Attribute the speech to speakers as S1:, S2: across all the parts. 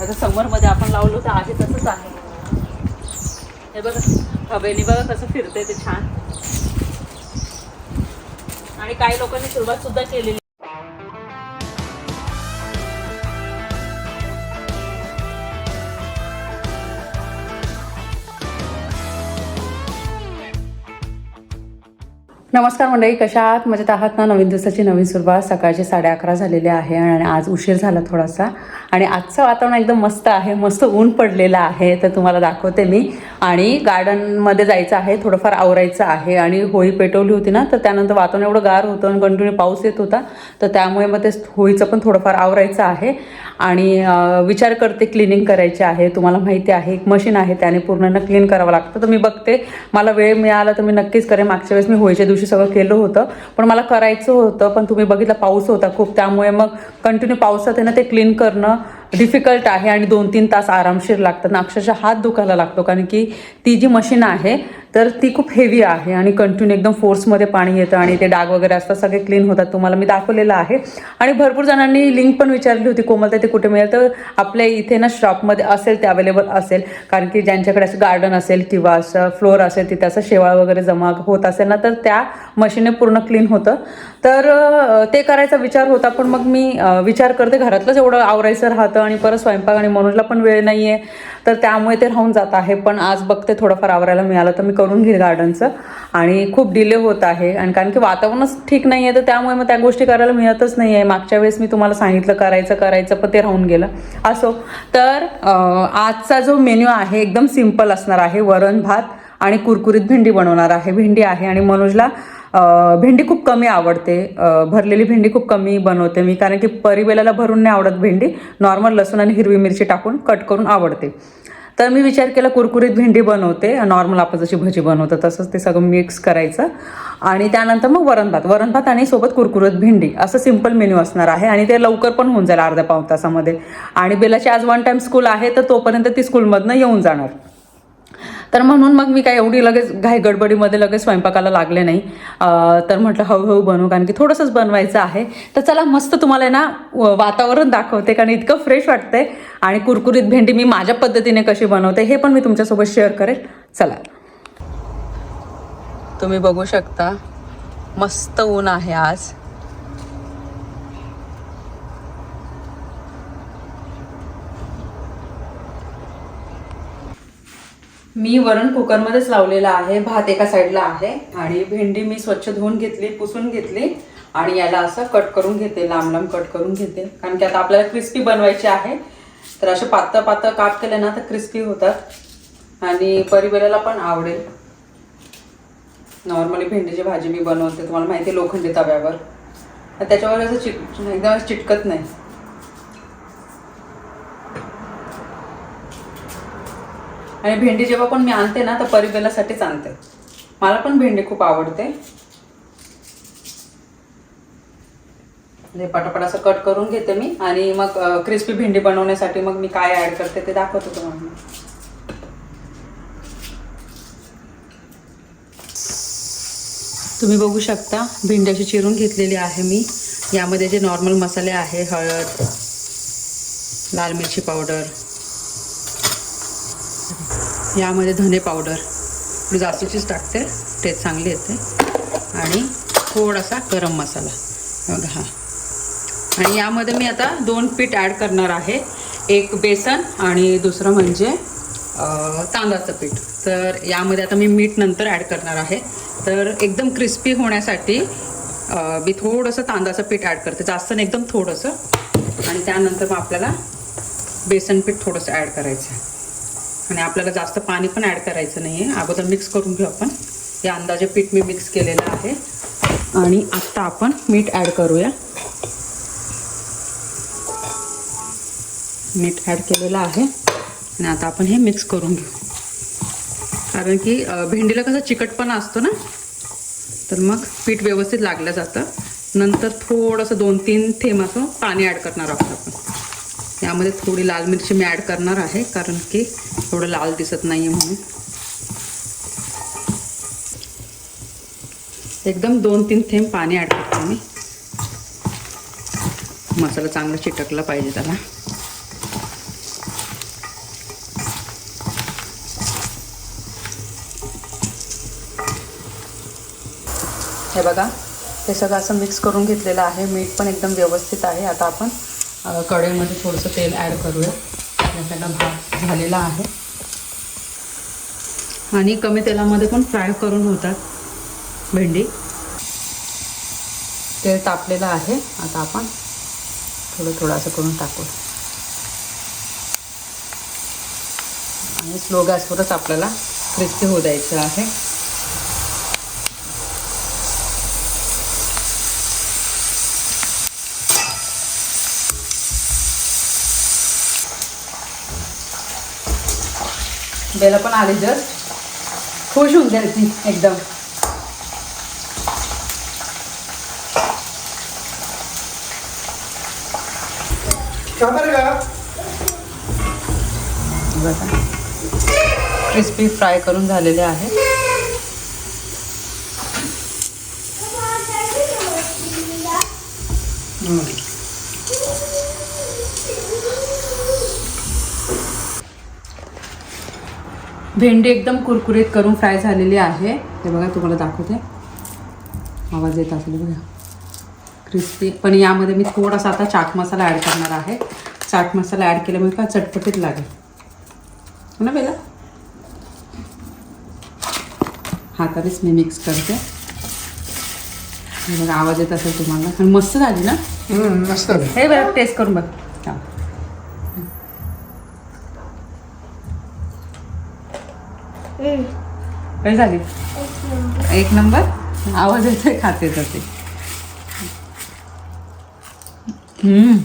S1: आता समरमध्ये आपण लावलो तर आहे तसंच आहे. हे बघा हवेने बघा कसं फिरते ते छान. आणि काही लोकांनी सुरुवात सुद्धा केलेली नमस्कार मंडळी कशा आहात? मजेत आहात ना? नवीन दिवसाची नवीन सुरुवात. सकाळचे साडे अकरा झालेले आहे आणि आज उशीर झाला थोडासा. आणि आजचं वातावरण एकदम मस्त आहे. मस्त ऊन पडलेलं आहे तर तुम्हाला दाखवते मी. आणि गार्डनमध्ये जायचं आहे थोडंफार आवरायचं आहे आणि होळी पेटवली होती ना तर त्यानंतर वातावरण एवढं गार होतं आणि कंटिन्यू पाऊस येत होता तर त्यामुळे मग ते होळीचं पण थोडंफार आवरायचं आहे. आणि विचार करते क्लिनिंग करायचे आहे तुम्हाला माहिती आहे एक मशीन आहे त्याने पूर्ण क्लीन करावं लागतं. तर मी बघते मला वेळ मिळाला तर मी नक्कीच करेन. मागच्या वेळेस मी होळीच्या दिवशी सगळं केलं होतं पण मला करायचं होतं पण तुम्ही बघितलं पाऊस होता खूप त्यामुळे मग कंटिन्यू पावसात आहे ना ते क्लीन करणं डिफिकल्ट आहे आणि दोन तीन तास आरामशीर लागतात. ना अक्षरशः हात दुखायला लागतो. कारण की ती जी मशीन आहे तर ती खूप हेवी आहे आणि कंटिन्यू एकदम फोर्समध्ये पाणी येतं आणि ते डाग वगैरे असतात सगळे क्लीन होतात. तुम्हाला मी दाखवलेलं आहे. आणि भरपूर जणांनी लिंक पण विचारली होती कोमलता ते कुठे मिळेल? तर आपल्या इथे ना शॉपमध्ये असेल ते अवेलेबल असेल. कारण की ज्यांच्याकडे असं गार्डन असेल किंवा असं फ्लोअर असेल तिथे असं शेवाळ वगैरे जमा होत असेल ना तर त्या मशीनने पूर्ण क्लीन होतं. तर ते करायचा विचार होता पण मग मी विचार करते. घरातलंच एवढं आवरायचं राहतं आणि परत स्वयंपाक आणि मनोजला पण वेळ नाही आहे तर त्यामुळे ते राहून जात आहे. पण आज बघते थोडंफार आवरायला मिळालं तर मी करून घेईल गार्डनचं आणि खूप डिले होत आहे. आणि कारण की वातावरणच ठीक नाही आहे तर त्यामुळे मग त्या गोष्टी करायला मिळतच नाही आहे मागच्या वेळेस मी तुम्हाला सांगितलं करायचं करायचं पण ते राहून गेलं. असो तर आजचा जो मेन्यू आहे एकदम सिंपल असणार आहे. वरण भात आणि कुरकुरीत भेंडी बनवणार आहे. भेंडी आहे आणि मनोजला भेंडी खूप कमी आवडते. भरलेली भेंडी खूप कमी बनवते मी कारण की परिवेलाला भरून नाही आवडत भेंडी. नॉर्मल लसूण आणि हिरवी मिरची टाकून कट करून आवडते. तर मी विचार केला कुरकुरीत भेंडी बनवते. नॉर्मल आपण जशी भजी बनवतो तसंच ते सगळं मिक्स करायचं. आणि त्यानंतर मग वरण भात. वरण भात आणि सोबत कुरकुरीत भेंडी. असं सिंपल मेन्यू असणार आहे. आणि ते लवकर पण होऊन जाईल अर्ध्या पाव तासामध्ये. आणि बेलाची आज वन टाईम स्कूल आहे तर तोपर्यंत ती स्कूलमधनं येऊन जाणार. तर म्हणून मग मी काय एवढी लगेच घाई गडबडीमध्ये लगेच स्वयंपाकाला लागले नाही. तर म्हटलं हळूहळू बनवू कारण की थोडंसंच बनवायचं आहे. तर चला मस्त तुम्हाला आहे ना वातावरण दाखवते कारण इतकं फ्रेश वाटतंय. आणि कुरकुरीत भेंडी मी माझ्या पद्धतीने कशी बनवते हे पण मी तुमच्यासोबत शेअर करेल. चला. तुम्ही बघू शकता मस्त ऊन आहे आज. मी वरण कुकरमध्येच लावलेला आहे. भात एका साईडला आहे. आणि भेंडी मी स्वच्छ धुवून घेतली पुसून घेतली. आणि याला असं कट करून घेते लांब लांब कट करून घेते. कारण की आता आपल्याला क्रिस्पी बनवायची आहे. तर असे पातळ पातळ काप केले ना तर क्रिस्पी होतात. आणि परिवाराला पण आवडेल. नॉर्मली भेंडीची भाजी मी बनवते. तुम्हाला माहिती आहे लोखंडी तव्यावर. त्याच्यावर असं चिट एकदम चिटकत नाही. आणि भेंडी जेव्हा पण मी आणते ना तर परिबेलासाठीच आणते. मला पण भेंडी खूप आवडते. पटापट असं कट करून घेते मी आणि मग क्रिस्पी भेंडी बनवण्यासाठी मग मी काय ऍड करते ते दाखवते तुम्हाला. तुम्ही बघू शकता भेंडी अशी चिरून घेतलेली आहे मी. यामध्ये जे नॉर्मल मसाले आहे हळद लाल मिरची पावडर यामध्ये धने पावडर. थोडी टाकते. टेस्ट चांगली येते. आणि थोडासा गरम मसाला. बघा हा. आणि यामध्ये मी आता दोन पीठ ॲड करणार आहे. एक बेसन आणि दुसरं म्हणजे तांदळाचं पीठ. तर यामध्ये आता मी मीठ नंतर ॲड करणार आहे. तर एकदम क्रिस्पी होण्यासाठी मी थोडंसं तांदळाचं पीठ ॲड करते. जास्त नाही एकदम थोडंसं. आणि त्यानंतर मग आपल्याला बेसन पीठ थोडंसं ॲड करायचं आहे. आणि आपल्याला जास्त पाणी पण ॲड करायचं नाही आहे अगोदर मिक्स करून घेऊ आपण. या अंदाजे पीठ मी मिक्स केलेलं आहे. आणि आत्ता आपण मीठ ॲड करूया. मीठ ॲड केलेलं आहे. आणि आता आपण हे मिक्स करून घेऊ. कारण की भेंडीला कसं चिकटपणा असतो ना तर मग पीठ व्यवस्थित लागलं जातं. नंतर थोडंसं दोन तीन थेंब असं पाणी ॲड करणार आहोत आपण. यामध्ये थोडी लाल मिरची मी ॲड करणार आहे कारण की थोडं लाल दिसत नाही आहे म्हणून. एकदम दोन तीन थेंब पाणी ॲड करतो मी. मसाला चांगला चिटकला पाहिजे त्याला. हे बघा हे सगळं असं मिक्स करून घेतलेलं आहे. मीठ पण एकदम व्यवस्थित आहे. आता आपण कढईमध्ये थोडंसं तेल ॲड करूया. आपल्याला भात झालेला आहे. आणि कमी तेलामध्ये पण फ्राय करून होतात भेंडी. तेल तापलेलं आहे. आता आपण थोडं थोडंसं करून टाकू. आणि स्लो गॅसवरच आपल्याला क्रिस्पी होऊ द्यायचं आहे. बेला पण आली जस्ट खुश होऊन जाईल ती एकदम. बघा. क्रिस्पी फ्राय करून झालेले आहे. भेंडी एकदम कुरकुरीत करून फ्राय झालेली आहे. हे बघा तुम्हाला दाखवते. आवाज येत असेल बघा. क्रिस्पी पण यामध्ये मी थोडासा आता चाट मसाला ॲड करणार आहे. चाट मसाला ॲड केल्यामुळे का चटपटीत लागेल. हो ना बेला? हातानेच मी मिक्स करते. बघा आवाज येत असेल तुम्हाला. आणि मस्त झाली ना?
S2: मस्त.
S1: हे बघा टेस्ट करून बघ. हा. कशी झाली एक नंबर आवाज येतोय खाते तर ते हम्म.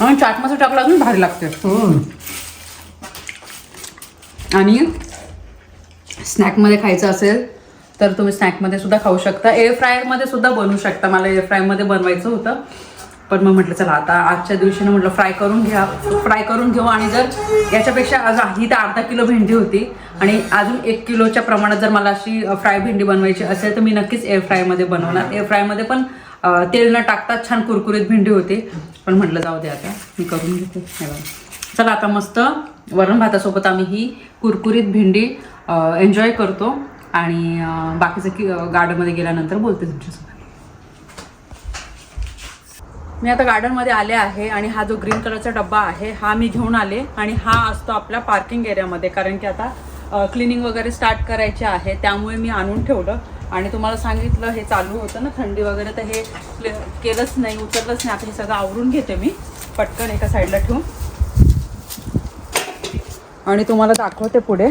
S1: आणि चाट मसाला टाकला अजून भारी लागते
S2: हम्म.
S1: आणि स्नॅकमध्ये खायचं असेल तर तुम्ही स्नॅकमध्ये सुद्धा खाऊ शकता एअर फ्रायरमध्ये सुद्धा बनवू शकता मला एअर फ्रायमध्ये बनवायचं होतं पण मग म्हटलं चला आता आजच्या दिवशीनं म्हटलं फ्राय करून घ्या फ्राय करून घेऊ आणि जर याच्यापेक्षा आज ही तर अर्धा किलो भेंडी होती आणि अजून एक किलोच्या प्रमाणात जर मला अशी फ्राय भेंडी बनवायची असेल तर मी नक्कीच एअर फ्रायमध्ये बनवणार. एअर फ्रायमध्ये पण तेल न टाकता छान कुरकुरीत भेंडी होती. पण म्हटलं जाऊ दे आता मी करून घेते. चला आता मस्त वरण भातासोबत आम्ही ही कुरकुरीत भेंडी एन्जॉय करतो. आणि बाकीचं की गार्डनमध्ये गेल्यानंतर बोलते तुमच्यासोबत. मी आता गार्डनमध्ये आले आहे आणि हा जो ग्रीन कलरचा डब्बा आहे हा मी घेऊन आले आणि हा असतो आपल्या पार्किंग एरियामध्ये कारण की आता क्लिनिंग वगैरे स्टार्ट करायचे आहे त्यामुळे मी आणून ठेवलं. आणि तुम्हाला सांगितलं हे चालू होतं ना थंडी वगैरे तर हे क्ले- केलंच नाही उचललंच नाही. आता हे सगळं आवरून घेते मी. पटकन एका साईडला ठेवून. आणि तुम्हाला दाखवते पुढे.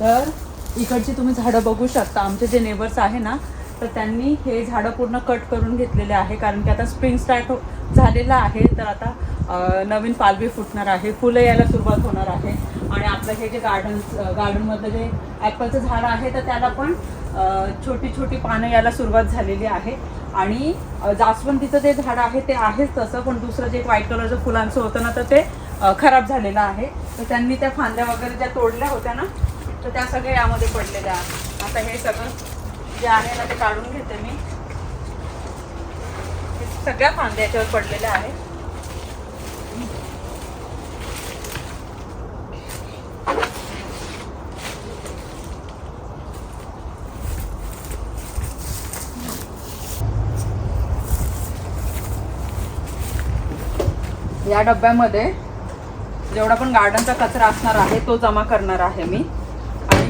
S1: तर इकडची तुम्ही झाडं बघू शकता. आमचे जे नेबर्स आहे ना तर त्यांनी हे झाडं पूर्ण कट करून घेतलेले आहे. कारण की आता स्प्रिंग स्टार्ट झालेलं आहे तर आता नवीन पालवी फुटणार आहे. फुलं यायला सुरुवात होणार आहे. आणि आपलं हे जे गार्डन गार्डनमधलं जे ॲपलचं झाड आहे तर त्याला पण छोटी छोटी पानं यायला सुरुवात झालेली आहे. आणि जास्वंदीचं जे झाड आहे ते आहेच तसं पण दुसरं जे व्हाईट कलरचं फुलांचं होतं ना तर ते खराब झालेलं आहे. तर त्यांनी त्या फांद्या वगैरे ज्या तोडल्या होत्या ना तर त्या सगळ्या यामध्ये पडलेल्या. आता हे सगळं जे आहे ना ते काढून घेते मी. सगळ्या फांद्या याच्यावर पडलेल्या आहेत. या डब्यामध्ये जेवढा पण गार्डनचा कचरा असणार आहे तो जमा करणार आहे मी.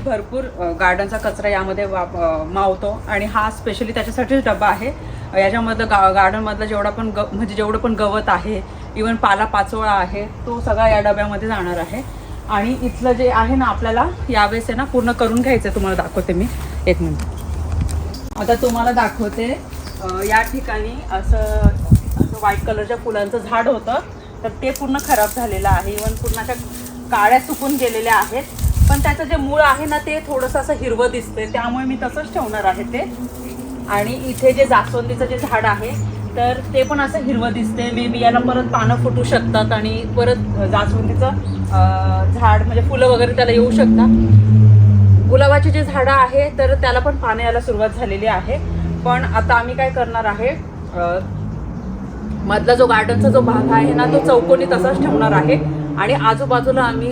S1: की भरपूर गार्डनचा कचरा यामध्ये वाप मावतो आणि हा स्पेशली त्याच्यासाठीच डबा आहे. याच्यामधलं गा गार्डनमधलं जेवढा पण ग म्हणजे जेवढं पण गवत आहे इवन पाला पाचोळा आहे तो सगळा या डब्यामध्ये जाणार आहे. आणि इथलं जे आहे ना आपल्याला यावेळेस आहे ना पूर्ण करून घ्यायचं आहे. तुम्हाला दाखवते मी. एक मिनिट. आता तुम्हाला दाखवते या ठिकाणी असं असं व्हाईट कलरच्या फुलांचं झाड होतं. तर ते पूर्ण खराब झालेलं आहे. इवन पूर्ण अशा काळ्या सुकून गेलेल्या आहेत. पण त्याचं जे मूळ आहे ना ते थोडंसं असं हिरवं दिसतंय. त्यामुळे मी तसंच ठेवणार आहे ते. आणि इथे जे जास्वंदीचं जे झाड आहे तर ते पण असं हिरवं दिसते मे बी याला परत पानं फुटू शकतात आणि परत जास्वंदीचं झाड म्हणजे फुलं वगैरे त्याला येऊ शकतात. गुलाबाची जी झाडं आहे तर त्याला पण पानं यायला सुरुवात झालेली आहे. पण आता आम्ही काय करणार आहे मधला जो गार्डनचा जो भाग आहे ना तो चौकोनी तसाच ठेवणार आहे. आणि आजूबाजूला आम्ही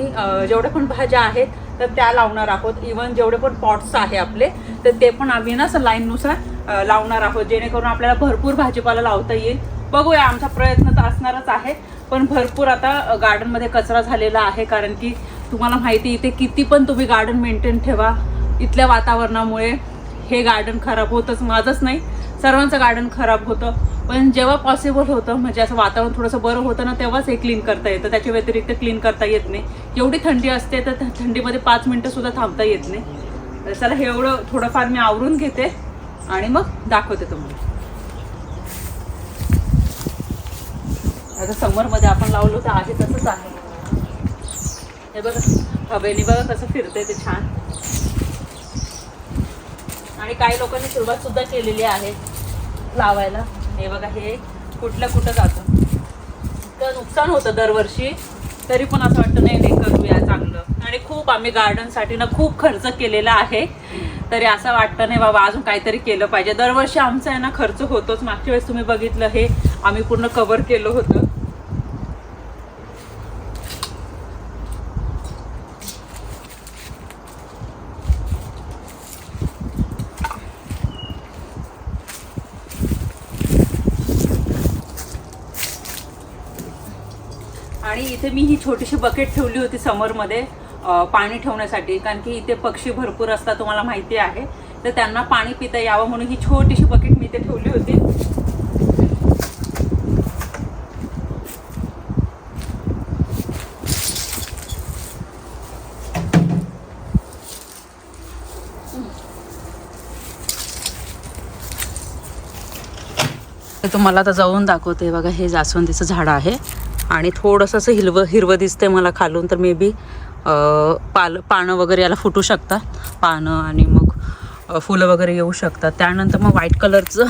S1: जेवढ्या पण भाज्या आहेत तर त्या लावणार आहोत. इवन जेवढे पण पॉट्स आहे आपले तर ते पण आम्ही ना असं लाईननुसार लावणार आहोत. जेणेकरून आपल्याला भरपूर भाजीपाला लावता येईल. बघूया आमचा प्रयत्न तर असणारच आहे. पण भरपूर आता गार्डनमध्ये कचरा झालेला आहे. कारण की तुम्हाला माहिती इथे किती पण तुम्ही गार्डन मेंटेन ठेवा. इथल्या वातावरणामुळे हे गार्डन खराब होतंच माझंच नाही. सर्वांचं गार्डन खराब होतं. पण जेव्हा पॉसिबल होतं म्हणजे असं वातावरण थोडंसं बरं होतं ना तेव्हाच हे क्लीन करता येतं. त्याच्या व्यतिरिक्त क्लीन करता येत नाही. एवढी थंडी असते तर थंडीमध्ये पाच मिनटं सुद्धा थांबता येत नाही. तर चला हे एवढं थोडंफार मी आवरून घेते आणि मग दाखवते तुम्हाला. आता समरमध्ये आपण लावलो तर आहे तसंच आहे. हे बघा हवेने बघा कसं फिरते ते छान. आणि काही लोकांनी सुरुवात सुद्धा केलेली आहे लावायला. हे बघा हे कुठलं कुठं जातं. इतकं नुकसान होतं दरवर्षी. तरी पण असं वाटतं नाही हे करूया चांगलं. आणि खूप आम्ही गार्डनसाठी ना खूप खर्च केलेला आहे. तरी असं वाटतं नाही बाबा अजून काहीतरी केलं पाहिजे. दरवर्षी आमचा आहे ना खर्च होतोच. मागच्या वेळेस तुम्ही बघितलं हे आम्ही पूर्ण कवर केलं होतं. आणि इथे मी ही छोटीशी बकेट ठेवली होती समरमध्ये पाणी ठेवण्यासाठी. कारण की इथे पक्षी भरपूर असतात तुम्हाला माहिती आहे. तर त्यांना पाणी पिता यावं म्हणून ही छोटीशी बकेट मी इथे ठेवली होती. तुम्हाला आता जाऊन दाखवते. बघा हे जास्वंदीचं झाड आहे. आणि थोडंसं असं हिरवं हिरवं दिसतंय मला खालून तर मे बी पाल पानं वगैरे याला फुटू शकतात. पानं आणि मग फुलं वगैरे येऊ शकतात. त्यानंतर मग व्हाईट कलरचं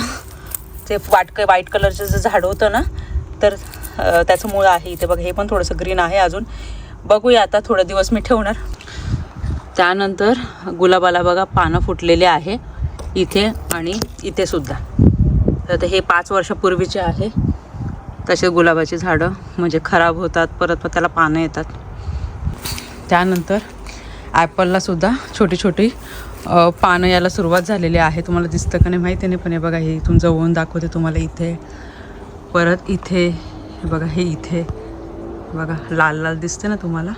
S1: ते वाट व्हाईट कलरचं जे झाड होतं ना तर त्याचं मूळ आहे इथे. बघा हे पण थोडंसं ग्रीन आहे अजून. बघूया आता थोडे दिवस मी ठेवणार. त्यानंतर गुलाबाला बघा पानं फुटलेले आहे इथे आणि इथे सुद्धा. तर हे पाच वर्षापूर्वीचे आहे. तसे गुलाबाची झाडं म्हणजे खराब होतात परत मग त्याला पानं येतात. त्यानंतर ॲपलला सुद्धा छोटी छोटी पानं यायला सुरुवात झालेली आहे. तुम्हाला दिसतं का नाही माहिती नाही पण हे बघा हे इथून जवळून दाखवते तुम्हाला इथे. परत इथे हे बघा हे इथे. बघा लाल लाल दिसते ना तुम्हाला?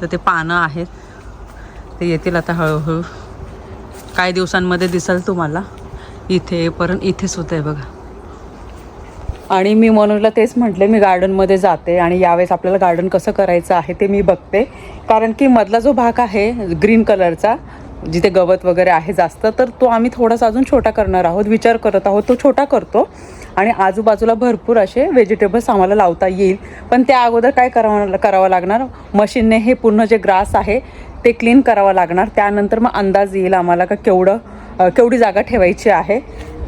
S1: तर ते पानं आहेत. ते येतील आता हळूहळू. काही दिवसांमध्ये दिसेल तुम्हाला. इथे परत इथे सुद्धा आहे बघा. आणि मी मनोजला तेच म्हटले मी गार्डनमध्ये जाते आणि यावेळेस आपल्याला गार्डन कसं करायचं आहे ते मी बघते. कारण की मधला जो भाग आहे ग्रीन कलरचा जिथे गवत वगैरे आहे जास्त तर तो आम्ही थोडासा अजून छोटा करणार आहोत विचार करत आहोत तो छोटा करतो. आणि आजूबाजूला भरपूर असे व्हेजिटेबल्स आम्हाला लावता येईल. पण त्या अगोदर काय करावं करावं लागणार? मशीनने हे पूर्ण जे ग्रास आहे ते क्लीन करावं लागणार. त्यानंतर मग अंदाज येईल आम्हाला का केवढं केवढी जागा ठेवायची आहे.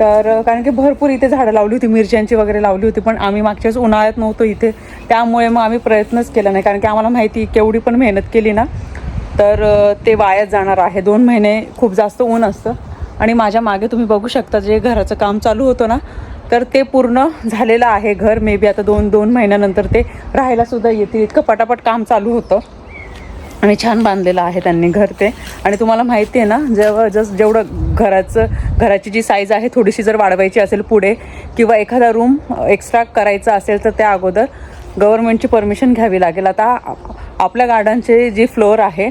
S1: तर कारण की भरपूर इथे झाडं लावली होती मिरच्यांची वगैरे लावली होती पण आम्ही मागच्याच उन्हाळ्यात नव्हतो इथे. त्यामुळे मग आम्ही प्रयत्नच केला नाही कारण की आम्हाला माहिती केवढी पण मेहनत केली ना. तर ते वायात जाणार आहे. दोन महिने खूप जास्त ऊन असतं. आणि माझ्या मागे तुम्ही बघू शकता जे घराचं काम चालू होतं ना तर ते पूर्ण झालेलं आहे घर. मे बी आता दोन दोन महिन्यानंतर ते राहायला सुद्धा येतील. इतकं पटापट काम चालू होतं. आणि छान बांधलेलं आहे त्यांनी घर ते. आणि तुम्हाला माहिती आहे ना जेव्हा जस जेवढं घराचं घराची जी साईज आहे थोडीशी जर वाढवायची असेल पुढे किंवा एखादा रूम एक्स्ट्रा करायचा असेल तर त्या अगोदर गव्हर्नमेंटची परमिशन घ्यावी लागेल. आता आपल्या गार्डनचे जी फ्लोअर आहे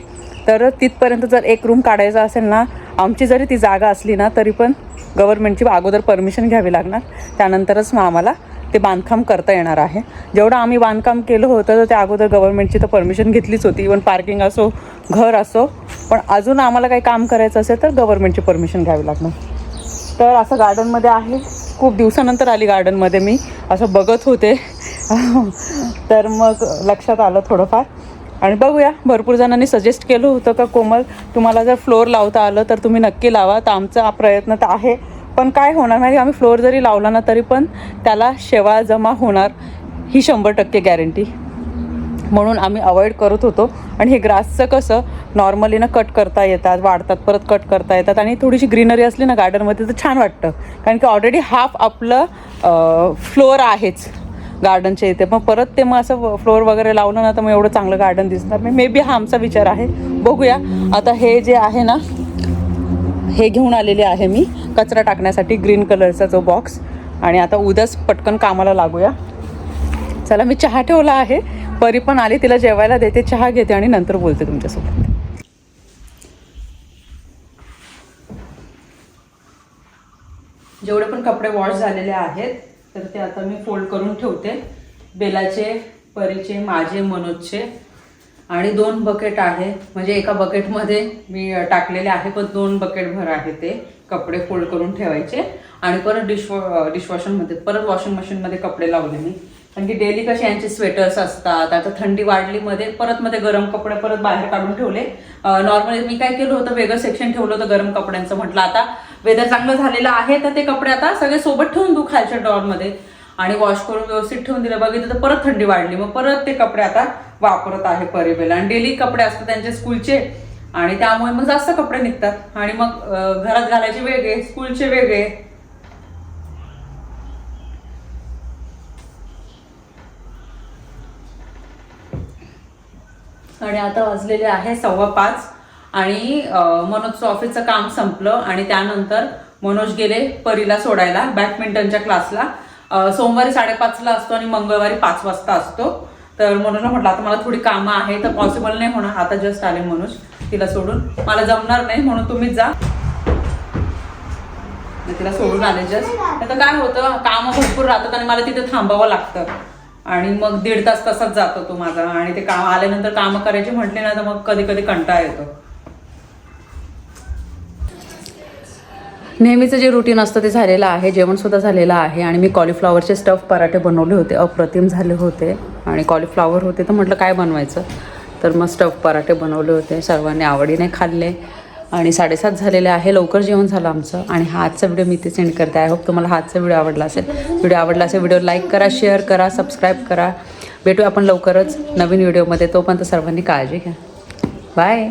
S1: तर तिथपर्यंत जर एक रूम काढायचा असेल ना आमची जरी ती जागा असली ना तरी पण गव्हर्नमेंटची अगोदर परमिशन घ्यावी लागणार. त्यानंतरच मग आम्हाला ते बांधकाम करता येणार आहे. जेवढं आम्ही बांधकाम केलं होतं तर त्या अगोदर गव्हर्नमेंटची तर परमिशन घेतलीच होती. इवन पार्किंग असो घर असो. पण अजून आम्हाला काही काम करायचं असेल तर गव्हर्नमेंटची परमिशन घ्यावी लागणार. तर असं गार्डनमध्ये आहे. खूप दिवसानंतर आली गार्डनमध्ये मी. असं बघत होते. तर मग लक्षात आलं थोडंफार. आणि बघूया भरपूर जणांनी सजेस्ट केलं होतं का कोमल तुम्हाला जर फ्लोअर लावता आलं तर तुम्ही नक्की लावा. तर आमचा हा प्रयत्न तर आहे. पण काय होणार नाही आम्ही फ्लोअर जरी लावला ना तरी पण त्याला शेवाळ जमा होणार ही शंभर टक्के गॅरंटी म्हणून आम्ही अवॉइड करत होतो. आणि हे ग्रासचं कसं नॉर्मली ना कट करता येतात वाढतात परत कट करता येतात. आणि थोडीशी ग्रीनरी असली ना गार्डनमध्ये तर छान वाटतं. कारण की ऑलरेडी हाफ आपलं फ्लोअर आहेच गार्डनच्या इथे. मग परत ते मग असं फ्लोअर वगैरे लावलं ना तर मग एवढं चांगलं गार्डन दिसणार मे बी हा आमचा विचार आहे. बघूया. आता हे जे आहे ना हे घेऊन आलेले आहे मी. कचरा टाकण्यासाठी ग्रीन कलरचा जो बॉक्स आणि आता उद्याच पटकन कामाला लागूया. चला मी चहा ठेवला आहे. परी पण आली तिला जेवायला देते. चहा घेते आणि नंतर बोलते तुमच्यासोबत. जेवढे पण कपडे वॉश झालेले आहेत तर ते आता मी फोल्ड करून ठेवते. बेलाचे परीचे माझे मनोजचे. आणि दोन बकेट आहे. म्हणजे एका बकेटमध्ये मी टाकलेले आहे पण दोन बकेट भर आहे ते कपडे फोल्ड करून ठेवायचे. आणि परत डिश डिशवॉशरमध्ये परत वॉशिंग मशीनमध्ये कपडे लावले मी. कारण की डेली कसे यांचे स्वेटर्स असतात आता थंडी वाढली मध्ये परत मध्ये गरम कपडे परत बाहेर काढून ठेवले. नॉर्मली मी काय केलं होतं वेगळं सेक्शन ठेवलं होतं गरम कपड्यांचं. म्हटलं आता वेदर चांगलं झालेलं आहे तर ते कपडे आता सगळे सोबत ठेवून देऊ खालच्या डॉरमध्ये आणि वॉश करून व्यवस्थित ठेवून दिलं. बघितलं तर परत थंडी वाढली. मग परत ते कपडे आता वापरत आहे परिबेला. आणि डेली कपडे असतात त्यांचे स्कूलचे. आणि त्यामुळे मग जास्त कपडे निघतात. आणि मग घरात घालायचे वेगळे स्कूलचे वेगळे. आणि आता वाजलेले आहे सव्वा पाच. आणि मनोजचं ऑफिसचं काम संपलं. आणि त्यानंतर मनोज गेले परीला सोडायला बॅडमिंटनच्या क्लासला. सोमवारी साडेपाचला असतो आणि मंगळवारी पाच वाजता असतो. तर मनोजला म्हटलं आता मला थोडी कामं आहे तर पॉसिबल नाही होणार. आता जस्ट आले मनोज तिला सोडून. मला जमणार नाही म्हणून तुम्हीच जा. तिला सोडून आले जस्ट आता काय होतं कामं भरपूर राहतात आणि मला तिथे थांबावं लागतं. आणि मग दीड तास तसाच जातो तो माझा. आणि ते काम आल्यानंतर कामं करायची म्हटले ना तर मग कधी कधी कंटाळा येतो. नेहमीचं जे रुटीन असतं ते झालेलं आहे जेवणसुद्धा झालेलं आहे आणि मी कॉलीफ्लॉवरचे स्टफ पराठे बनवले होते अप्रतिम झाले होते आणि कॉलीफ्लॉवर होते तर म्हटलं काय बनवायचं? तर मग स्टफ पराठे बनवले होते सर्वांनी आवडीने खाल्ले आणि साडेसात झालेले आहे लवकर जेवण झालं आमचं आणि हा आजचा व्हिडिओ मी ते सेंड करते. आय होप तुम्हाला हा आजचा व्हिडिओ आवडला असेल. व्हिडिओ आवडला असेल व्हिडिओ लाईक करा शेअर करा सबस्क्राईब करा. भेटू आपण लवकरच नवीन व्हिडिओमध्ये तोपर्यंत सर्वांनी काळजी घ्या. बाय